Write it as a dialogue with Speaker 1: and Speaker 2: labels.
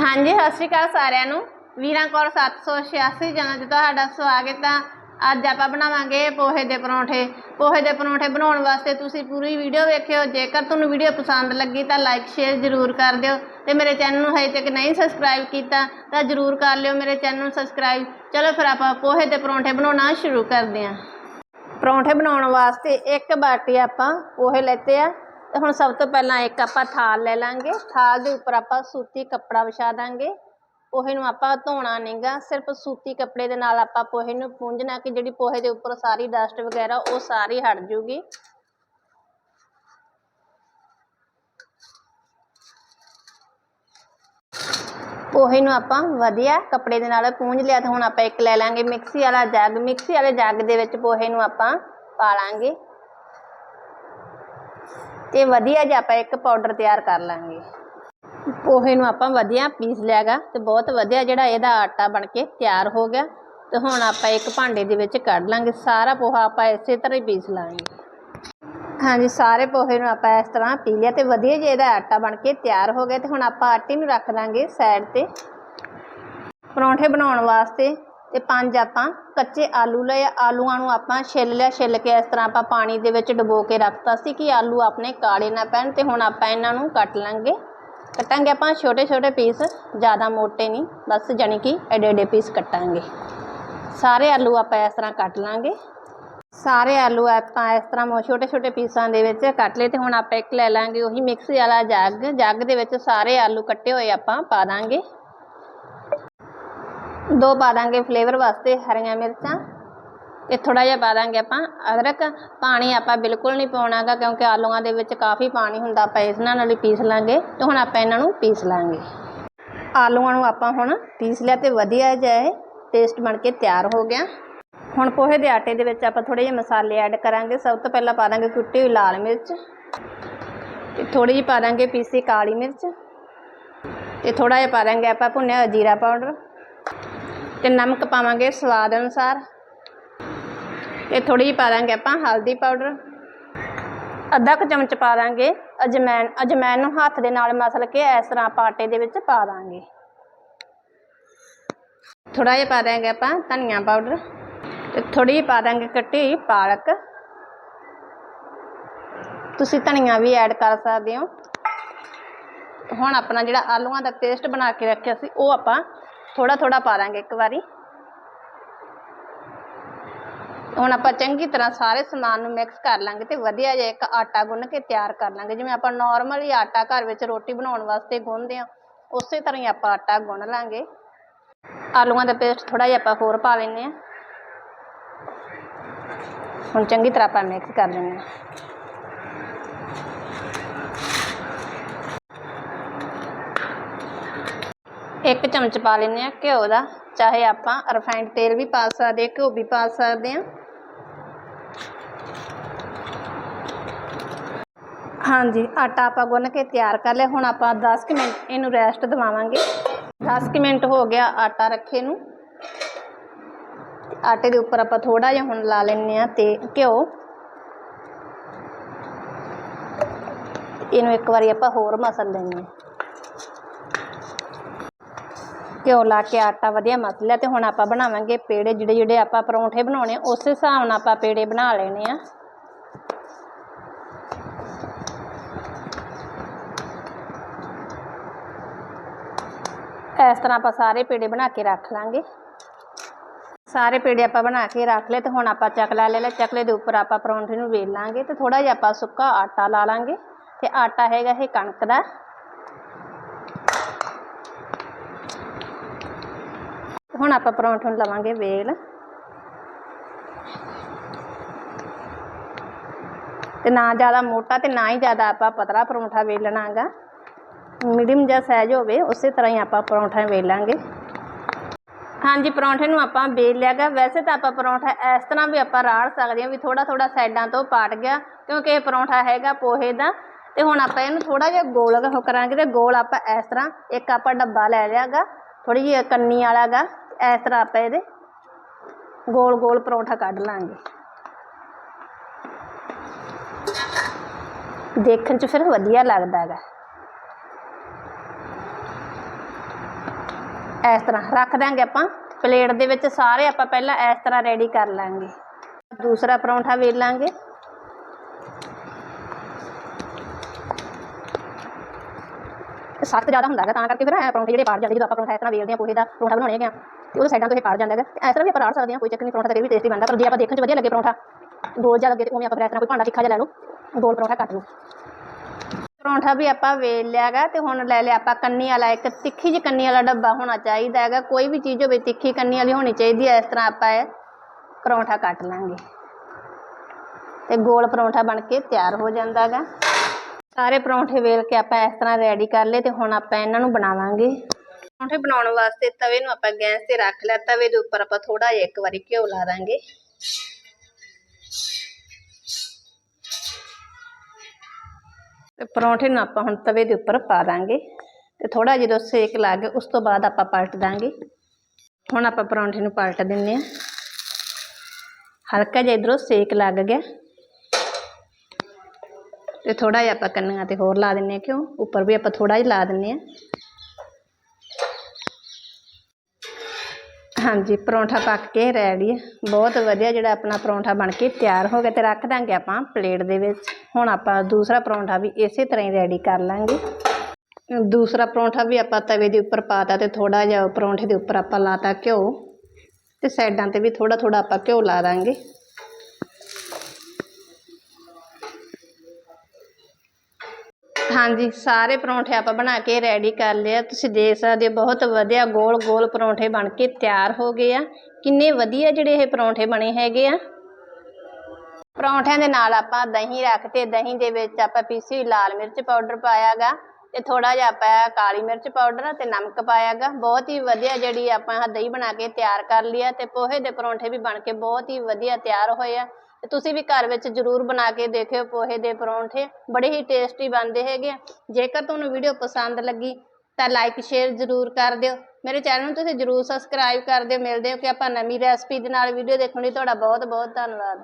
Speaker 1: ਹਾਂਜੀ, ਸਤਿ ਸ਼੍ਰੀ ਅਕਾਲ ਸਾਰਿਆਂ ਨੂੰ। ਵੀਰਾਂ ਕੌਰ 786 ਜਨਾਂ ਚ ਤੁਹਾਡਾ ਸਵਾਗਤ ਆ। ਅੱਜ ਆਪਾਂ ਬਣਾਵਾਂਗੇ ਪੋਹੇ ਦੇ ਪਰੌਂਠੇ। ਪੋਹੇ ਦੇ ਪਰੌਂਠੇ ਬਣਾਉਣ ਵਾਸਤੇ ਤੁਸੀਂ ਪੂਰੀ ਵੀਡੀਓ ਵੇਖਿਓ। ਜੇਕਰ ਤੁਹਾਨੂੰ ਵੀਡੀਓ ਪਸੰਦ ਲੱਗੀ ਤਾਂ ਲਾਈਕ ਸ਼ੇਅਰ ਜ਼ਰੂਰ ਕਰ ਦਿਓ। ਤੇ ਮੇਰੇ ਚੈਨਲ ਨੂੰ ਹਜੇ ਤੱਕ ਨਹੀਂ ਸਬਸਕ੍ਰਾਈਬ ਕੀਤਾ ਤਾਂ ਜ਼ਰੂਰ ਕਰ ਲਿਓ ਮੇਰੇ ਚੈਨਲ ਨੂੰ ਸਬਸਕ੍ਰਾਈਬ ਚਲੋ ਫਿਰ ਆਪਾਂ ਪੋਹੇ ਦੇ ਪਰੌਂਠੇ ਬਣਾਉਣਾ ਸ਼ੁਰੂ ਕਰਦੇ ਹਾਂ। ਪਰੌਂਠੇ ਬਣਾਉਣ ਵਾਸਤੇ ਇੱਕ ਬਾਟੀ ਆਪਾਂ ਪੋਹੇ ਲੈਤੇ ਆ। ਹੁਣ ਸਭ ਤੋਂ ਪਹਿਲਾਂ ਇੱਕ ਆਪਾਂ ਥਾਲ ਲੈ ਲਾਂਗੇ। ਥਾਲ ਦੇ ਉੱਪਰ ਆਪਾਂ ਸੂਤੀ ਕੱਪੜਾ ਵਿਛਾ ਦਾਂਗੇ। ਪੋਹੇ ਨੂੰ ਆਪਾਂ ਧੋਣਾ ਨਹੀਂਗਾ, ਸਿਰਫ ਸੂਤੀ ਕੱਪੜੇ ਦੇ ਨਾਲ ਆਪਾਂ ਪੋਹੇ ਨੂੰ ਪੂੰਝਣਾ ਕਿ ਜਿਹੜੀ ਪੋਹੇ ਦੇ ਉੱਪਰ ਸਾਰੀ ਡਸਟ ਵਗੈਰਾ ਉਹ ਸਾਰੀ ਹਟ ਜੂਗੀ। ਪੋਹੇ ਨੂੰ ਆਪਾਂ ਵਧੀਆ ਕੱਪੜੇ ਦੇ ਨਾਲ ਪੂੰਝ ਲਿਆ ਤੇ ਹੁਣ ਆਪਾਂ ਇੱਕ ਲੈ ਲਾਂਗੇ ਮਿਕਸੀ ਵਾਲਾ ਜੱਗ। ਮਿਕਸੀ ਵਾਲੇ ਜੱਗ ਦੇ ਵਿੱਚ ਪੋਹੇ ਨੂੰ ਆਪਾਂ ਪਾ ਲਾਂਗੇ। ਤੇ ਵਧੀਆ ਜਿਹਾ ਆਪਾਂ ਇੱਕ ਪਾਊਡਰ ਤਿਆਰ ਕਰ ਲਾਂਗੇ। ਪੋਹੇ ਨੂੰ ਆਪਾਂ ਵਧੀਆ ਪੀਸ ਲਿਆਗਾ ਤੇ ਬਹੁਤ ਵਧੀਆ ਜਿਹੜਾ ਇਹਦਾ ਆਟਾ ਬਣ ਕੇ ਤਿਆਰ ਹੋ ਗਿਆ। ਤੇ ਹੁਣ ਆਪਾਂ ਇੱਕ ਭਾਂਡੇ ਦੇ ਵਿੱਚ ਕੱਢ ਲਾਂਗੇ। ਸਾਰਾ ਪੋਹਾ ਆਪਾਂ ਇਸੇ ਤਰ੍ਹਾਂ ਹੀ ਪੀਸ ਲਾਂਗੇ। ਹਾਂਜੀ, ਸਾਰੇ ਪੋਹੇ ਨੂੰ ਆਪਾਂ ਇਸ ਤਰ੍ਹਾਂ ਪੀ ਲਿਆ ਤੇ ਵਧੀਆ ਜਿਹਾ ਇਹਦਾ ਆਟਾ ਬਣ ਕੇ ਤਿਆਰ ਹੋ ਗਿਆ। ਤੇ ਹੁਣ ਆਪਾਂ ਆਟੇ ਨੂੰ ਰੱਖ ਲਾਂਗੇ ਸਾਈਡ ਤੇ। ਪਰੌਂਠੇ ਬਣਾਉਣ ਵਾਸਤੇ ਤੇ ਪੰਜ ਆਪਾਂ ਕੱਚੇ ਆਲੂ ਲਏ। ਆਲੂਆਂ ਨੂੰ ਆਪਾਂ ਛਿੱਲ ਲਿਆ, ਛਿੱਲ ਕੇ ਇਸ ਤਰ੍ਹਾਂ ਆਪਾਂ ਪਾਣੀ ਦੇ ਵਿੱਚ ਡੁਬੋ ਕੇ ਰੱਖਤਾ ਸੀ ਕਿ ਆਲੂ ਆਪਣੇ ਕਾਲੇ ਨਾ ਪੈਣ ਤੇ ਹੁਣ ਆਪਾਂ ਇਹਨਾਂ ਨੂੰ ਕੱਟ ਲਾਂਗੇ। ਕੱਟਾਂਗੇ ਆਪਾਂ ਛੋਟੇ ਛੋਟੇ ਪੀਸ, ਜ਼ਿਆਦਾ ਮੋਟੇ ਨਹੀਂ, ਬਸ ਜਾਣੀ ਕਿ ਐਡੇ ਐਡੇ ਪੀਸ ਕੱਟਾਂਗੇ। ਸਾਰੇ ਆਲੂ ਆਪਾਂ ਇਸ ਤਰ੍ਹਾਂ ਕੱਟ ਲਾਂਗੇ। ਸਾਰੇ ਆਲੂ ਆਪਾਂ ਇਸ ਤਰ੍ਹਾਂ ਛੋਟੇ ਛੋਟੇ ਪੀਸਾਂ ਦੇ ਵਿੱਚ ਕੱਟ ਲਏ ਤੇ ਹੁਣ ਆਪਾਂ ਇੱਕ ਲੈ ਲਾਂਗੇ, ਉਹੀ ਮਿਕਸੀ ਵਾਲਾ ਜੱਗ। ਜੱਗ ਦੇ ਵਿੱਚ ਸਾਰੇ ਆਲੂ ਕੱਟੇ ਹੋਏ ਆਪਾਂ ਪਾ ਦਾਂਗੇ। ਦੋ ਪਾ ਦਾਂਗੇ ਫਲੇਵਰ ਵਾਸਤੇ ਹਰੀਆਂ ਮਿਰਚਾਂ ਤੇ ਥੋੜਾ ਜਿਹਾ ਪਾ ਦਾਂਗੇ ਆਪਾਂ ਅਦਰਕ। ਪਾਣੀ ਆਪਾਂ ਬਿਲਕੁਲ ਨਹੀਂ ਪਾਉਣਾਗਾ ਕਿਉਂਕਿ ਆਲੂਆਂ ਦੇ ਵਿੱਚ ਕਾਫੀ ਪਾਣੀ ਹੁੰਦਾ, ਆਪਾਂ ਇਸ ਨਾਲ ਹੀ ਪੀਸ ਲਾਂਗੇ ਤੇ ਹੁਣ ਆਪਾਂ ਇਹਨਾਂ ਨੂੰ ਪੀਸ ਲਾਂਗੇ। ਆਲੂਆਂ ਨੂੰ ਆਪਾਂ ਹੁਣ ਪੀਸ ਲਿਆ ਤੇ ਵਧੀਆ ਜਿਹਾ ਟੇਸਟ ਬਣ ਕੇ ਤਿਆਰ ਹੋ ਗਿਆ। ਹੁਣ ਪੋਹੇ ਦੇ ਆਟੇ ਦੇ ਵਿੱਚ ਆਪਾਂ ਥੋੜੇ ਜਿਹੇ ਮਸਾਲੇ ਐਡ ਕਰਾਂਗੇ। ਸਭ ਤੋਂ ਪਹਿਲਾਂ ਪਾ ਦਾਂਗੇ ਕੁੱਟੀ ਹੋਈ ਲਾਲ ਮਿਰਚ ਤੇ ਥੋੜੀ ਜਿਹੀ ਪਾ ਦਾਂਗੇ ਪੀਸੀ ਕਾਲੀ ਮਿਰਚ ਤੇ ਥੋੜਾ ਜਿਹਾ ਪਾ ਦਾਂਗੇ ਆਪਾਂ ਭੁੰਨਿਆ ਜੀਰਾ ਪਾਊਡਰ। ਤੇ ਨਮਕ ਪਾਵਾਂਗੇ ਸਵਾਦ ਅਨੁਸਾਰ। ਇਹ ਥੋੜੀ ਜਿਹੀ ਪਾ ਦਾਂਗੇ ਆਪਾਂ ਹਲਦੀ ਪਾਊਡਰ। ਅੱਧਾ ਕੁ ਚਮਚ ਪਾ ਦਾਂਗੇ ਅਜਮੈਨ ਅਜਮੈਨ ਨੂੰ ਹੱਥ ਦੇ ਨਾਲ ਮਸਲ ਕੇ ਇਸ ਤਰ੍ਹਾਂ ਆਪਾਂ ਦੇ ਵਿੱਚ ਪਾ ਦਾਂਗੇ। ਥੋੜਾ ਜਿਹਾ ਪਾ ਦਾਂਗੇ ਆਪਾਂ ਧਨੀਆ ਪਾਊਡਰ ਤੇ ਥੋੜੀ ਜਿਹੀ ਪਾ ਦਾਂਗੇ ਕੱਟੀ ਪਾਲਕ। ਤੁਸੀਂ ਧਨੀਆ ਵੀ ਐਡ ਕਰ ਸਕਦੇ ਹੋ। ਹੁਣ ਆਪਣਾ ਜਿਹੜਾ ਆਲੂਆਂ ਦਾ ਪੇਸਟ ਬਣਾ ਕੇ ਰੱਖਿਆ ਸੀ, ਉਹ ਆਪਾਂ ਥੋੜਾ ਥੋੜਾ ਪਾ ਦਾਂਗੇ ਇੱਕ ਵਾਰੀ। ਹੁਣ ਆਪਾਂ ਚੰਗੀ ਤਰ੍ਹਾਂ ਸਾਰੇ ਸਮਾਨ ਨੂੰ ਮਿਕਸ ਕਰ ਲਾਂਗੇ ਤੇ ਵਧੀਆ ਜਿਹਾ ਇੱਕ ਆਟਾ ਗੁੰਨ ਕੇ ਤਿਆਰ ਕਰ ਲਾਂਗੇ। ਜਿਵੇਂ ਆਪਾਂ ਨਾਰਮਲੀ ਆਟਾ ਘਰ ਵਿੱਚ ਰੋਟੀ ਬਣਾਉਣ ਵਾਸਤੇ ਗੁੰਨਦੇ ਆ ਉਸੇ ਤਰ੍ਹਾਂ ਹੀ ਆਪਾਂ ਆਟਾ ਗੁੰਨ ਲਾਂਗੇ। ਆਲੂਆਂ ਦਾ ਪੇਸਟ ਥੋੜਾ ਜਿਹਾ ਆਪਾਂ ਹੋਰ ਪਾ ਲੈਂਦੇ ਆ ਹੁਣ ਚੰਗੀ ਤਰ੍ਹਾਂ ਆਪਾਂ ਮਿਕਸ ਕਰ ਲੈਂਦੇ ਹਾਂ। ਇੱਕ ਚਮਚ ਪਾ ਲੈਂਦੇ ਆ ਘਿਓ ਦਾ, ਚਾਹੇ ਆਪਾਂ ਰਿਫਾਈਂਡ ਤੇਲ ਵੀ ਪਾ ਸਕਦੇ ਹਾਂ, ਘਿਓ ਵੀ ਪਾ ਸਕਦੇ ਹਾਂ। ਹਾਂਜੀ, ਆਟਾ ਆਪਾਂ ਗੁੰਨ ਕੇ ਤਿਆਰ ਕਰ ਲਿਆ। ਹੁਣ ਆਪਾਂ 10 ਕੁ ਮਿੰਟ ਇਹਨੂੰ ਰੈਸਟ ਦਵਾਵਾਂਗੇ। 10 ਕੁ ਮਿੰਟ ਹੋ ਗਿਆ ਆਟਾ ਰੱਖੇ ਨੂੰ। ਆਟੇ ਦੇ ਉੱਪਰ ਆਪਾਂ ਥੋੜਾ ਜਿਹਾ ਹੁਣ ਲਾ ਲੈਂਦੇ ਆ ਤੇ ਘਿਓ। ਇਹਨੂੰ ਇੱਕ ਵਾਰੀ ਆਪਾਂ ਹੋਰ ਮਸਲ ਲੈਂਦੇ ਹਾਂ। ਘਿਓ ਲਾ ਕੇ ਆਟਾ ਵਧੀਆ ਮਸ ਲਿਆ ਤੇ ਹੁਣ ਆਪਾਂ ਬਣਾਵਾਂਗੇ ਪੇੜੇ, ਜਿਹੜੇ ਜਿਹੜੇ ਆਪਾਂ ਪਰੌਂਠੇ ਬਣਾਉਣੇ, ਉਸ ਹਿਸਾਬ ਨਾਲ ਆਪਾਂ ਪੇੜੇ ਬਣਾ ਲੈਣੇ ਆ। ਇਸ ਤਰ੍ਹਾਂ ਆਪਾਂ ਸਾਰੇ ਪੇੜੇ ਬਣਾ ਕੇ ਰੱਖ ਲਾਂਗੇ। ਸਾਰੇ ਪੇੜੇ ਆਪਾਂ ਬਣਾ ਕੇ ਰੱਖ ਲਏ ਤੇ ਹੁਣ ਆਪਾਂ ਚਕਲਾ ਲੈ ਲਿਆ। ਚਕਲੇ ਦੇ ਉੱਪਰ ਆਪਾਂ ਪਰੌਂਠੇ ਨੂੰ ਵੇਲ ਲਾਂਗੇ ਤੇ ਥੋੜਾ ਜਿਹਾ ਆਪਾਂ ਸੁੱਕਾ ਆਟਾ ਲਾ ਲਾਂਗੇ ਤੇ ਆਟਾ ਹੈਗਾ ਇਹ ਕਣਕ ਦਾ। ਹੁਣ ਆਪਾਂ ਪਰੌਂਠੇ ਨੂੰ ਲਵਾਂਗੇ ਵੇਲ। ਤੇ ਨਾ ਜ਼ਿਆਦਾ ਮੋਟਾ ਤੇ ਨਾ ਹੀ ਜ਼ਿਆਦਾ ਆਪਾਂ ਪਤਲਾ ਪਰੌਂਠਾ ਵੇਲਣਾਗਾ ਮੀਡੀਅਮ ਜਿਹਾ ਸਾਈਜ਼ ਹੋਵੇ, ਉਸੇ ਤਰ੍ਹਾਂ ਹੀ ਆਪਾਂ ਪਰੌਂਠਾ ਵੇਲਾਂਗੇ। ਹਾਂਜੀ, ਪਰੌਂਠੇ ਨੂੰ ਆਪਾਂ ਵੇਲ ਲਿਆਗਾ ਵੈਸੇ ਤਾਂ ਆਪਾਂ ਪਰੌਂਠਾ ਇਸ ਤਰ੍ਹਾਂ ਵੀ ਆਪਾਂ ਰਾੜ ਸਕਦੇ ਹਾਂ ਵੀ ਥੋੜਾ ਥੋੜਾ ਸਾਈਡਾਂ ਤੋਂ ਪਾਟ ਗਿਆ, ਕਿਉਂਕਿ ਇਹ ਪਰੌਂਠਾ ਹੈਗਾ ਪੋਹੇ ਦਾ। ਤੇ ਹੁਣ ਆਪਾਂ ਇਹਨੂੰ ਥੋੜਾ ਜਿਹਾ ਗੋਲ ਹੋ ਕਰਾਂਗੇ ਤੇ ਗੋਲ ਆਪਾਂ ਇਸ ਤਰ੍ਹਾਂ ਇੱਕ ਆਪਾਂ ਡੱਬਾ ਲੈ ਲਿਆਗਾ ਥੋੜੀ ਜਿਹੀ ਕੰਨੀ ਵਾਲਾਗਾ ਇਸ ਤਰ੍ਹਾਂ ਆਪਾਂ ਇਹਦੇ ਗੋਲ ਗੋਲ ਪਰੌਂਠਾ ਕੱਢ ਲਾਂਗੇ। ਦੇਖਣ 'ਚ ਫਿਰ ਵਧੀਆ ਲੱਗਦਾ ਹੈਗਾ। ਇਸ ਤਰ੍ਹਾਂ ਰੱਖ ਦਾਂਗੇ ਆਪਾਂ। ਪਲੇਟ ਦੇ ਵਿੱਚ ਸਾਰੇ ਆਪਾਂ ਪਹਿਲਾਂ ਇਸ ਤਰ੍ਹਾਂ ਰੈਡੀ ਕਰ ਲਾਂਗੇ। ਦੂਸਰਾ ਪਰੌਂਠਾ ਵੇਲ ਲਾਂਗੇ। ਸਖਤ ਜ਼ਿਆਦਾ ਹੁੰਦਾ ਹੈਗਾ, ਤਾਂ ਕਰਕੇ ਫਿਰ ਇਹ ਪਰੌਂਠੇ ਜਿਹੜੇ ਪਾੜ ਜਾਂਦੇ, ਜਦੋਂ ਆਪਾਂ ਪਰੌਂਠਾ ਇਸ ਤਰ੍ਹਾਂ ਵੇਲਦੇ ਹਾਂ ਪੋਹੇ ਦਾ ਪਰੌਂਠਾ ਬਣਾਉਣੇ ਹੈਗੇ ਆ, ਤੇ ਉਹ ਸਾਈਡਾਂ ਤੋਂ ਇਹ ਪਾੜ ਜਾਂਦਾ ਹੈਗਾ, ਤੇ ਇਸ ਤਰ੍ਹਾਂ ਵੀ ਆਪਾਂ ਰਾੜ ਸਕਦੇ ਹਾਂ, ਕੋਈ ਚੱਕਰ ਨਹੀਂ, ਪਰੌਂਠਾ ਤਾਂ ਫਿਰ ਵੀ ਟੇਸਟੀ ਬਣਦਾ, ਪਰ ਜੇ ਆਪਾਂ ਦੇਖਣ 'ਚ ਵਧੀਆ ਲੱਗੇ ਪਰੌਂਠਾ, ਗੋਲ ਜਿਹਾ ਲੱਗੇ ਤੇ ਉਵੇਂ ਆਪਾਂ ਫਿਰ ਇਸ ਤਰ੍ਹਾਂ ਕੋਈ ਭਾਂਡਾ ਤਿੱਖਾ ਜਿਹਾ ਲੈ ਲਓ, ਗੋਲ ਪਰੌਂਠਾ ਕੱਟ ਲਓ। ਪਰੌਂਠਾ ਵੀ ਆਪਾਂ ਵੇਲ ਲਿਆ ਗਾ ਤੇ ਹੁਣ ਲੈ ਲਿਆ ਆਪਾਂ ਕੰਨੀ ਵਾਲਾ, ਇੱਕ ਤਿੱਖੀ ਜਿਹੀ ਕੰਨੀ ਵਾਲਾ ਡੱਬਾ ਹੋਣਾ ਚਾਹੀਦਾ ਹੈਗਾ, ਕੋਈ ਵੀ ਚੀਜ਼ ਹੋਵੇ ਤਿੱਖੀ ਕੰਨੀ ਵਾਲੀ ਹੋਣੀ ਚਾਹੀਦੀ ਹੈ, ਇਸ ਤਰ੍ਹਾਂ ਆਪਾਂ ਇਹ ਪਰੌਂਠਾ ਕੱਟ ਲਾਂਗੇ। ਤੇ ਗੋਲ ਪਰੌਂਠਾ ਬਣ ਕੇ ਤਿਆਰ ਹੋ ਜਾਂਦਾ ਹੈਗਾ। ਸਾਰੇ ਪਰੌਂਠੇ ਵੇਲ ਕੇ ਆਪਾਂ ਇਸ ਤਰ੍ਹਾਂ ਰੈਡੀ ਕਰ ਲਏ ਤੇ ਹੁਣ ਆਪਾਂ ਇਹਨਾਂ ਨੂੰ ਬਣਾਵਾਂਗੇ। ਪਰੌਂਠੇ ਬਣਾਉਣ ਵਾਸਤੇ ਤਵੇ ਨੂੰ ਆਪਾਂ ਗੈਸ ਤੇ ਰੱਖ ਲਿਆ। ਤਵੇ ਦੇ ਉੱਪਰ ਆਪਾਂ ਥੋੜਾ ਜਿਹਾ ਇੱਕ ਵਾਰੀ ਘਿਓ ਲਾ ਦਾਂਗੇ। ਤੇ ਪਰੌਂਠੇ ਨੂੰ ਆਪਾਂ ਹੁਣ ਤਵੇ ਦੇ ਉੱਪਰ ਪਾ ਦਾਂਗੇ ਤੇ ਥੋੜਾ ਜਦੋਂ ਸੇਕ ਲਾ ਕੇ ਉਸ ਤੋਂ ਬਾਅਦ ਆਪਾਂ ਪਲਟ ਦਾਂਗੇ। ਹੁਣ ਆਪਾਂ ਪਰੌਂਠੇ ਨੂੰ ਪਲਟ ਦਿੰਨੇ ਆ ਹਲਕਾ ਜਿਹਾ ਇਧਰੋਂ ਸੇਕ ਲੱਗ ਗਿਆ। ਤੇ ਥੋੜਾ ਜਿਹਾ ਆਪਾਂ ਕੰਨੀਆਂ ਤੇ ਹੋਰ ਲਾ ਦਿੰਨੇ ਆ ਕਿਉਂ? ਉੱਪਰ ਵੀ ਆਪਾਂ ਥੋੜਾ ਜਿਹਾ ਲਾ ਦਿੰਨੇ ਆ ਹਾਂਜੀ, ਪਰੌਂਠਾ ਪੱਕ ਕੇ ਰੈਡੀ ਹੈ। ਬਹੁਤ ਵਧੀਆ ਜਿਹੜਾ ਆਪਣਾ ਪਰੌਂਠਾ ਬਣ ਕੇ ਤਿਆਰ ਹੋ ਗਿਆ ਤੇ ਰੱਖ ਦਾਂਗੇ ਆਪਾਂ ਪਲੇਟ ਦੇ ਵਿੱਚ। ਹੁਣ ਆਪਾਂ ਦੂਸਰਾ ਪਰੌਂਠਾ ਵੀ ਇਸੇ ਤਰ੍ਹਾਂ ਹੀ ਰੈਡੀ ਕਰ ਲਾਂਗੇ। ਦੂਸਰਾ ਪਰੌਂਠਾ ਵੀ ਆਪਾਂ ਤਵੇ ਦੇ ਉੱਪਰ ਪਾਤਾ ਤੇ ਥੋੜਾ ਜਿਹਾ ਪਰੌਂਠੇ ਦੇ ਉੱਪਰ ਆਪਾਂ ਲਾਤਾ ਘਿਓ। ਤੇ ਸਾਈਡਾਂ ਤੇ ਵੀ ਥੋੜਾ ਥੋੜਾ ਆਪਾਂ ਘਿਓ ਲਾ ਦਾਂਗੇ। ਹਾਂਜੀ, ਸਾਰੇ ਪਰੌਂਠੇ ਆਪਾਂ ਬਣਾ ਕੇ ਰੈਡੀ ਕਰ ਲਿਆ ਤੁਸੀਂ ਦੇਖ ਸਕਦੇ ਹੋ, ਬਹੁਤ ਵਧੀਆ ਗੋਲ ਗੋਲ ਪਰੌਂਠੇ ਬਣ ਕੇ ਤਿਆਰ ਹੋ ਗਏ ਆ। ਕਿੰਨੇ ਵਧੀਆ ਜਿਹੜੇ ਇਹ ਪਰੌਂਠੇ ਬਣੇ ਹੈਗੇ ਆ। ਪਰੌਂਠਿਆਂ ਦੇ ਨਾਲ ਆਪਾਂ ਦਹੀਂ ਰੱਖ ਰੱਖਤੇ ਦਹੀਂ ਦੇ ਵਿੱਚ ਆਪਾਂ ਪੀਸੀ ਹੋਈ ਲਾਲ ਮਿਰਚ ਪਾਊਡਰ ਪਾਇਆਗਾ ਤੇ ਥੋੜਾ ਜਿਹਾ ਆਪਾਂ ਕਾਲੀ ਮਿਰਚ ਪਾਊਡਰ ਤੇ ਨਮਕ ਪਾਇਆਗਾ। ਬਹੁਤ ਹੀ ਵਧੀਆ ਜਿਹੜੀ ਆਪਾਂ ਦਹੀਂ ਬਣਾ ਕੇ ਤਿਆਰ ਕਰ ਲਿਆ ਤੇ ਪੋਹੇ ਦੇ ਪਰੌਂਠੇ ਵੀ ਬਣ ਕੇ ਬਹੁਤ ਹੀ ਵਧੀਆ ਤਿਆਰ ਹੋਏ ਆ। ਤੁਸੀਂ ਵੀ ਘਰ ਵਿੱਚ ਜ਼ਰੂਰ ਬਣਾ ਕੇ ਦੇਖਿਓ ਪੋਹੇ ਦੇ ਪਰੌਂਠੇ, ਬੜੇ ਹੀ ਟੇਸਟੀ ਬਣਦੇ ਹੈਗੇ ਆ। ਜੇਕਰ ਤੁਹਾਨੂੰ ਵੀਡੀਓ ਪਸੰਦ ਲੱਗੀ, ਤਾਂ ਲਾਈਕ ਸ਼ੇਅਰ ਜ਼ਰੂਰ ਕਰ ਦਿਓ। ਮੇਰੇ ਚੈਨਲ ਨੂੰ ਤੁਸੀਂ ਜ਼ਰੂਰ ਸਬਸਕ੍ਰਾਈਬ ਕਰ ਦਿਓ। ਮਿਲਦੇ ਹੋ ਕਿ ਆਪਾਂ ਨਵੀਂ ਰੈਸਪੀ ਦੇ ਨਾਲ ਵੀਡੀਓ ਦੇਖਣ ਲਈ। ਤੁਹਾਡਾ ਬਹੁਤ ਬਹੁਤ ਧੰਨਵਾਦ।